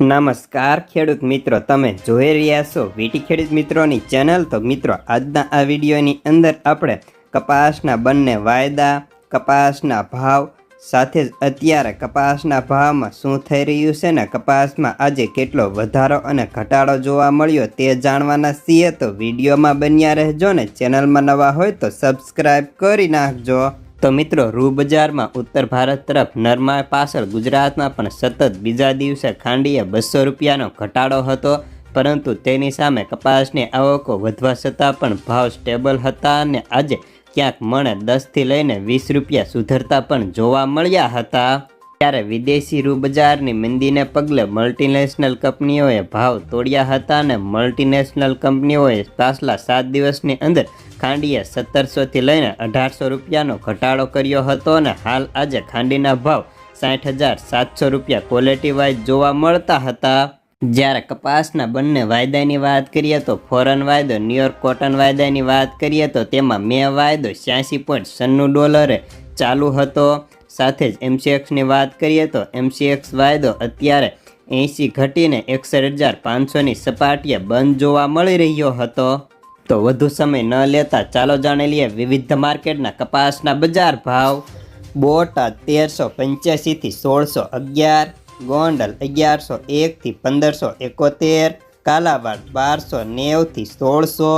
નમસ્કાર, ખેડૂત મિત્રો. તમે જોઈ રહ્યા છો વીટી ખેડૂત મિત્રોની ચેનલ. તો મિત્રો, આજના આ વિડીયોની અંદર આપણે કપાસના બંને વાયદા, કપાસના ભાવ, સાથે જ અત્યારે કપાસના ભાવમાં શું થઈ રહ્યું છે ને, કપાસમાં આજે કેટલો વધારો અને ઘટાડો જોવા મળ્યો તે જાણવાના છીએ. તો વિડીયોમાં બન્યા રહેજો ને, ચેનલમાં નવા હોય તો સબસ્ક્રાઈબ કરી નાખજો. તો મિત્રો રૂ બજારમાં ઉત્તર ભારત તરફ નરમા પાછળ ગુજરાતમાં પણ સતત બીજા દિવસે ખાંડીએ બસો રૂપિયાનો ઘટાડો હતો. પરંતુ તેની સામે કપાસની આવકો વધવા છતાં પણ ભાવ સ્ટેબલ હતા અને આજે ક્યાંક મણે દસથી લઈને વીસ રૂપિયા સુધરતા પણ જોવા મળ્યા હતા. ત્યારે વિદેશી રૂબજારની મંદીને પગલે મલ્ટીનેશનલ કંપનીઓએ ભાવ તોડ્યા હતા અને મલ્ટીનેશનલ કંપનીઓએ પાછલા સાત દિવસની અંદર ખાંડીએ સત્તરસોથી લઈને અઢારસો રૂપિયાનો ઘટાડો કર્યો હતો અને હાલ આજે ખાંડીના ભાવ સાઠ હજાર સાતસો રૂપિયા ક્વોલિટી વાઇઝ જોવા મળતા હતા. જ્યારે કપાસના બંને વાયદાની વાત કરીએ તો ફોરન વાયદો ન્યુયોર્ક કોટન વાયદાની વાત કરીએ તો તેમાં મે વાયદો છ્યાસી પોઈન્ટ સન્નું ડોલરે ચાલુ હતો. સાથે જ એમસીએક્સની વાત કરીએ તો એમસીએક્સ વાયદો અત્યારે એંસી ઘટીને એકસઠ હજાર પાંચસોની સપાટીએ બંધ જોવા મળી રહ્યો હતો. તો વધુ સમય ન લેતા ચાલો જાણી લઈએ વિવિધ માર્કેટના કપાસના બજાર ભાવ. બોટાદ તેરસો પંચ્યાસીથી સોળસો અગિયાર, ગોંડલ અગિયારસો એકથી પંદરસો એકોતેર કાલાવાડ બારસો નેવથી સોળસો,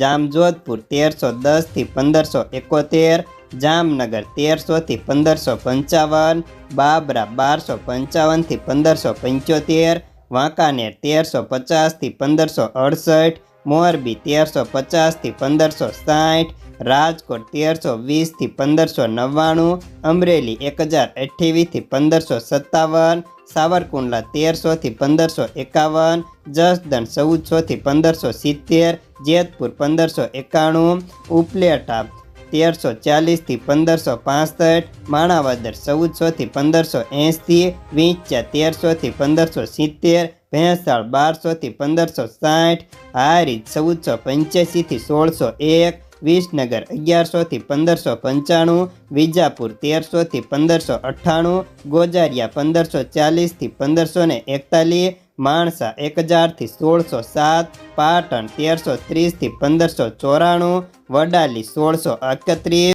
જામજોધપુર તેરસો દસથી પંદરસો એકોતેર જામનગર તેરસોથી પંદરસો પંચાવન, બાબરા બારસો પંચાવનથી પંદરસો પંચોતેર, વાંકાનેર તેરસો પચાસથી પંદરસો અડસઠ, મોરબી તેરસો પચાસથી પંદરસો સાઠ, રાજકોટ તેરસો વીસથી પંદરસો નવ્વાણું, અમરેલી એક હજાર અઠ્યાવીસથી પંદરસો સત્તાવન, સાવરકુંડલા તેરસોથી પંદરસો એકાવન, જસદણ ચૌદસોથી પંદરસો સિત્તેર, જેતપુર પંદરસો એકાણું, ઉપલેટા તેરસો ચાલીસથી પંદરસો પાસઠ, માણાવદર ચૌદસોથી પંદરસો એંસી વિંચ્યા તેરસોથી પંદરસો સિત્તેર, ભેંસાળ બારસોથી પંદરસો સાઠ હારી ચૌદસો પંચ્યાસીથી સોળસો એક, વિસનગર અગિયારસોથી પંદરસો પંચાણું, વિજાપુર તેરસોથી પંદરસો અઠ્ઠાણું, ગોજારિયા પંદરસો ચાલીસથી પંદરસો ને એકતાલીસ, માણસા એક હજારથી સોળસો સાત, પાટણ તેરસો ત્રીસથી પંદરસો ચોરાણું વડાલી સોળસો એકત્રીસ.